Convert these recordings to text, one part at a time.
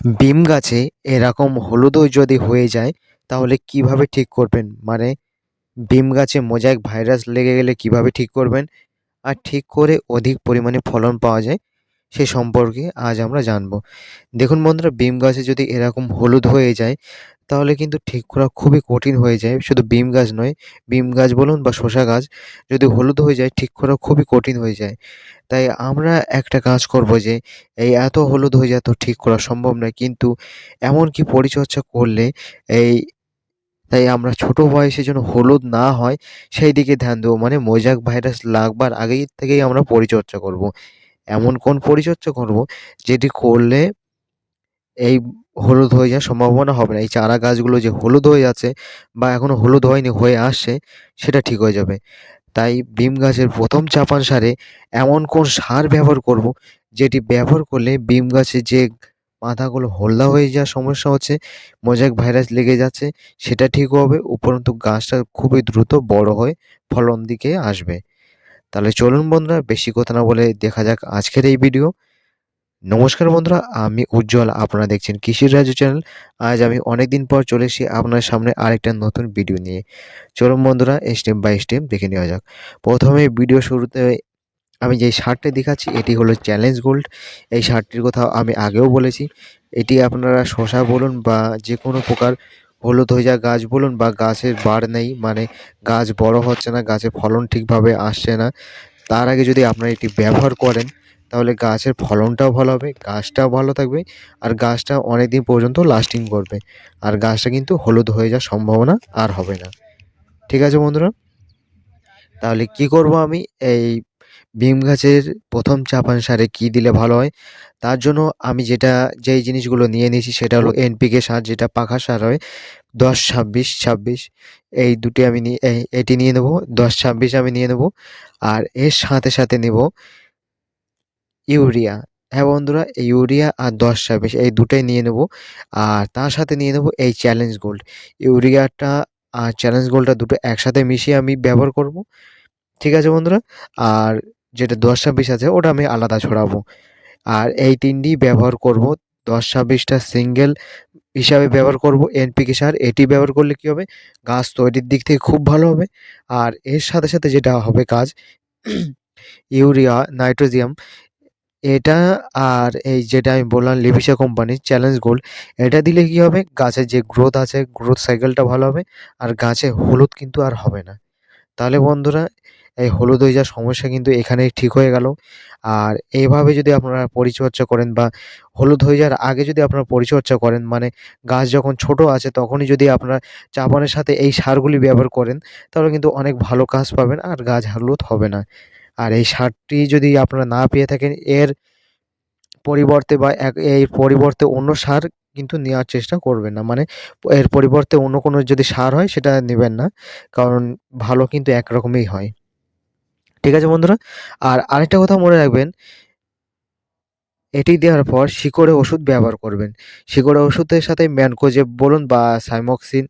বিম গাছে এরকম হলুদও যদি হয়ে যায়, তাহলে কীভাবে ঠিক করবেন? মানে বিম গাছে মোজাইক ভাইরাস লেগে গেলে কীভাবে ঠিক করবেন? আর ঠিক করে অধিক পরিমাণে ফলন পাওয়া যায়। সে সম্পর্কে আজ আমরা জানব। দেখুন বন্ধুরা, বিম গাছে যদি এরকম হলুদ হয়ে যায়, তাহলে কিন্তু ঠিক করা খুবই কঠিন হয়ে যায়। শুধু বিম গাছ নয়, বিম গাছ বলুন বা শসা গাছ, যদি হলুদ হয়ে যায়, ঠিক করা খুবই কঠিন হয়ে যায়। তাই আমরা একটা কাজ করব যে, এই এত হলুদ হয়ে যায় তো ঠিক করা সম্ভব নয়, কিন্তু এমন কি পরিচর্যা করলে এই, তাই আমরা ছোট বয়সে যেন হলুদ না হয়, সেই দিকে ধ্যান দেবো। মানে মোজাক ভাইরাস লাগবার আগেই থেকেই আমরা পরিচর্যা করব। এমন কোন পরিচর্যা করব যেটি করলে এই হলুদ হয়ে যাওয়ার সম্ভাবনা হবে না? এই চারা গাছগুলো যে হলুদ হয়ে যাচ্ছে বা এখনও হলুদ হয়নি, হয়ে আসছে, সেটা ঠিক হয়ে যাবে। তাই বিম গাছের প্রথম চাপান সারে এমন কোন সার ব্যবহার করব যেটি ব্যবহার করলে বিম গাছে যে পাতাগুলো হলদা হয়ে যাওয়ার সমস্যা হচ্ছে, মোজাইক ভাইরাস লেগে যাচ্ছে, সেটা ঠিক হবে, উপরন্তু গাছটা খুবই দ্রুত বড় হয়ে ফলন দিকে আসবে। তাহলে চলুন বন্ধুরা বেশি কথা না বলে দেখা যাক আজকের এই ভিডিও নমস্কার বন্ধুরা, আমি উজ্জ্বল, আপনারা দেখছেন কৃষির রাজ্য চ্যানেল। আজ আমি অনেক দিন পর চলে এসেছি আপনার সামনে আরেকটা নতুন ভিডিও নিয়ে। চলুন বন্ধুরা স্টেপ বাই স্টেপ দেখে নেওয়া যাক। প্রথমে ভিডিও শুরুতে আমি যেই শার্টটি দেখাচ্ছি, এটি হলো চ্যালেঞ্জ গোল্ড এই শার্টটির কথা আমি আগেও বলেছি। এটি আপনারা শশা বলুন বা যে কোনো প্রকার হলুদ হয়ে যাওয়া গাছ বলুন বা গাছের বাড় নেই মানে গাছ বড় হচ্ছে না গাছের ফলন ঠিকভাবে আসছে না। তার আগে যদি আপনারা এটি ব্যবহার করেন, তাহলে গাছের ফলনটাও ভালো হবে, গাছটাও ভালো থাকবে, আর গাছটা অনেক দিন পর্যন্ত লাস্টিং করবে। আর গাছটা কিন্তু হলুদ হয়ে যাওয়ার সম্ভাবনা আর হবে না। ঠিক আছে বন্ধুরা? তাহলে কি করব আমি? এই বিম গাছের প্রথম চাপান সারে কি দিলে ভালো হয়? তার জন্য আমি যেটা, যেই জিনিসগুলো নিয়ে নিয়েছি সেটা হলো এনপিকে সার, যেটা পাখা সার হয়, দশ ছাব্বিশ ছাব্বিশ, এই দুটি আমি নিয়ে এটি নিয়ে নেব, দশ ছাব্বিশ আমি নিয়ে নেব, আর এর সাথে সাথে নেব ইউরিয়া। হ্যাঁ বন্ধুরা ইউরিয়া আর দশ ছাব্বিশ, এই দুটোই নিয়ে নেব, আর তার সাথে নিয়ে নেব এই চ্যালেঞ্জ গোল্ড। ইউরিয়াটা আর চ্যালেঞ্জ গোল্ডটা দুটো একসাথে মিশিয়ে আমি ব্যবহার করব। ঠিক আছে বন্ধুরা? আর যেটা দশ ছাব্বিশ আছে, ওটা আমি আলাদা ছড়াবো। আর এই তিনটি ব্যবহার করব। দশ ছাব্বিশটা সিঙ্গেল হিসাবে ব্যবহার করব। এনপিকে সার, এটি ব্যবহার করলে কী হবে? গাছ তৈরির দিক থেকে খুব ভালো হবে। আর এর সাথে সাথে যেটা হবে কাজ, ইউরিয়া নাইট্রোজিয়াম এটা আর এই যেটা আমি বললাম লিভিসা কোম্পানির চ্যালেঞ্জ গোল্ড এটা দিলে কী হবে? গাছের যে গ্রোথ আছে গ্রোথ সাইকেলটা ভালো হবে। আর গাছে হলুদ কিন্তু আর হবে না। তাহলে বন্ধুরা এই হলুদ হয়ে যাওয়ার সমস্যা কিন্তু এখানেই ঠিক হয়ে গেল। আর এইভাবে যদি আপনারা পরিচর্যা করেন বা হলুদ হয়ে যাওয়ার আগে যদি আপনারা পরিচর্যা করেন মানে গাছ যখন ছোট আছে তখনই যদি আপনারা চাপানের সাথে এই সারগুলি ব্যবহার করেন, তাহলে কিন্তু অনেক ভালো কাজ পাবেন আর গাছ হলুদ হবে না। আর এই সারটি যদি আপনারা না পেয়ে থাকেন, এর পরিবর্তে বা এর পরিবর্তে অন্য সার কিন্তু নেওয়ার চেষ্টা করবেন না। মানে এর পরিবর্তে অন্য কোনো যদি সার হয়, সেটা নেবেন না। কারণ ভালো কিন্তু একরকমই হয়। ঠিক আছে বন্ধুরা? আর আরেকটা কথা মনে রাখবেন, এটি দেওয়ার পর শিকড়ে ওষুধ ব্যবহার করবেন। শিকড়ে ওষুধের সাথে ম্যানকোজেব বলুন বা সাইমক্সিন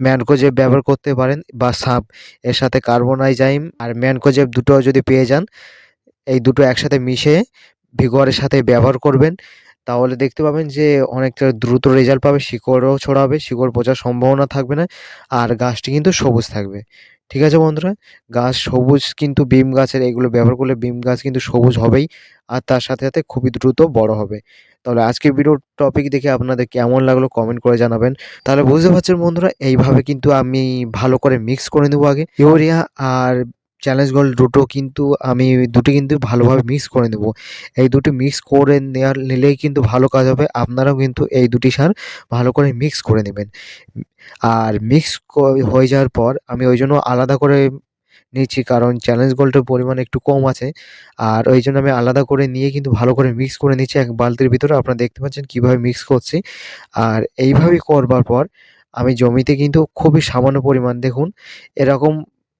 ম্যানকোজেব ব্যবহার করতে পারেন বা সাপ, এর সাথে কার্বোনাইজাইম আর ম্যানকোজেব দুটো যদি পেয়ে যান, এই দুটো একসাথে মিশিয়ে ভিগোরের সাথে ব্যবহার করবেন। তাহলে দেখতে পাবেন যে অনেকটা দ্রুত রেজাল্ট পাবে, শিকড়ও ছড়াবে, শিকড় পচার সম্ভাবনা থাকবে না, আর গাছটি কিন্তু সবুজ থাকবে। ঠিক আছে বন্ধুরা? গাছ সবুজ কিন্তু বিম গাছের, এগুলো ব্যবহার করলে বিম গাছ কিন্তু সবুজ হবেই, আর তার সাথে সাথে খুবই দ্রুত বড় হবে। তাহলে আজকের ভিডিওর টপিক দেখে আপনাদের কেমন লাগল কমেন্ট করে জানাবেন। তাহলে বুঝতে পারছেন বন্ধুরা, এইভাবে কিন্তু আমি ভালো করে মিক্স করে নেব আগে। ইউরিয়া আর চ্যালেঞ্জ গোল্ড দুটো কিন্তু আমি, দুটি কিন্তু ভালোভাবে মিক্স করে নেব। এই দুটি মিক্স করে নেওয়ার নিলেই কিন্তু ভালো কাজ হবে। আপনারাও কিন্তু এই দুটি সার ভালো করে মিক্স করে নেবেন। আর মিক্স হয়ে যাওয়ার পর আমি ওই জন্য আলাদা করে নিচ্ছি কারণ চ্যালেঞ্জ গোল্ডের পরিমাণ একটু কম আছে। আর ওই জন্য আমি আলাদা করে নিয়ে কিন্তু ভালো করে মিক্স করে নিচ্ছি এক বালতির ভিতরে। আপনারা দেখতে পাচ্ছেন কীভাবে মিক্স করছি। আর এইভাবেই করবার পর আমি জমিতে কিন্তু খুবই সামান্য পরিমাণ, দেখুন, এরকম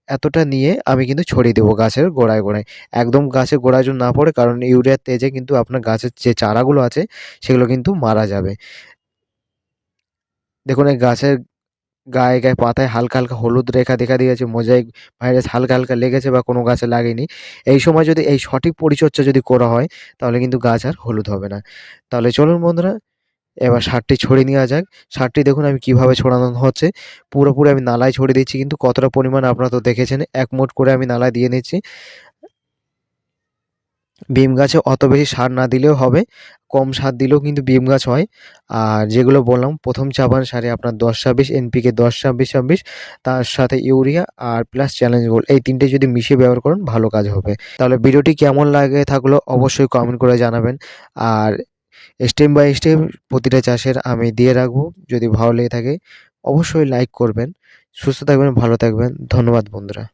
এতটা নিয়ে আমি কিন্তু ছড়িয়ে দেবো গাছের গোড়ায় গোড়ায়। একদম গাছের গোড়ায় যদি না পড়ে, কারণ ইউরিয়ার তেজে কিন্তু আপনার গাছের যে চারাগুলো আছে, সেগুলো কিন্তু মারা যাবে। দেখুন, এই গাছের গায়ে গায়ে পাতায় হালকা হালকা হলুদ রেখা দেখা দিয়েছে, মোজাইক ভাইরাস হালকা হালকা লেগেছে বা কোনো গাছে লাগেনি। এই সময় যদি এই সঠিক পরিচর্যা যদি করা হয়, তাহলে কিন্তু গাছ আর হলুদ হবে না। তাহলে চলুন বন্ধুরা এবার সারটি ছড়িয়ে নেওয়া যাক। সারটি দেখুন আমি কীভাবে ছড়ানো হচ্ছে। পুরোপুরি আমি নালায় ছড়িয়ে দিচ্ছি, কিন্তু কতটা পরিমাণ আপনারা তো দেখেছেন, এক মুঠ করে আমি নালায় দিয়ে নিচ্ছি। বিম গাছে অত বেশি সার না দিলেও হবে, কম সার দিলেও কিন্তু বিম গাছ হয়। আর যেগুলো বললাম, প্রথম চাপান সারে আপনার দশ ছাব্বিশ, এনপিকে দশ ছাব্বিশ ছাব্বিশ, তার সাথে ইউরিয়া আর প্লাস চ্যালেঞ্জ গোল এই তিনটে যদি মিশিয়ে ব্যবহার করেন, ভালো কাজ হবে। তাহলে ভিডিওটি কেমন লাগে থাকল অবশ্যই কমেন্ট করে জানাবেন। আর স্টেপ বাই স্টেপ প্রতিটা চাষের আমি দিয়ে রাখব। যদি ভালো লেগে থাকে, অবশ্যই লাইক করবেন। সুস্থ থাকবেন, ভালো থাকবেন। ধন্যবাদ, বন্ধুরা।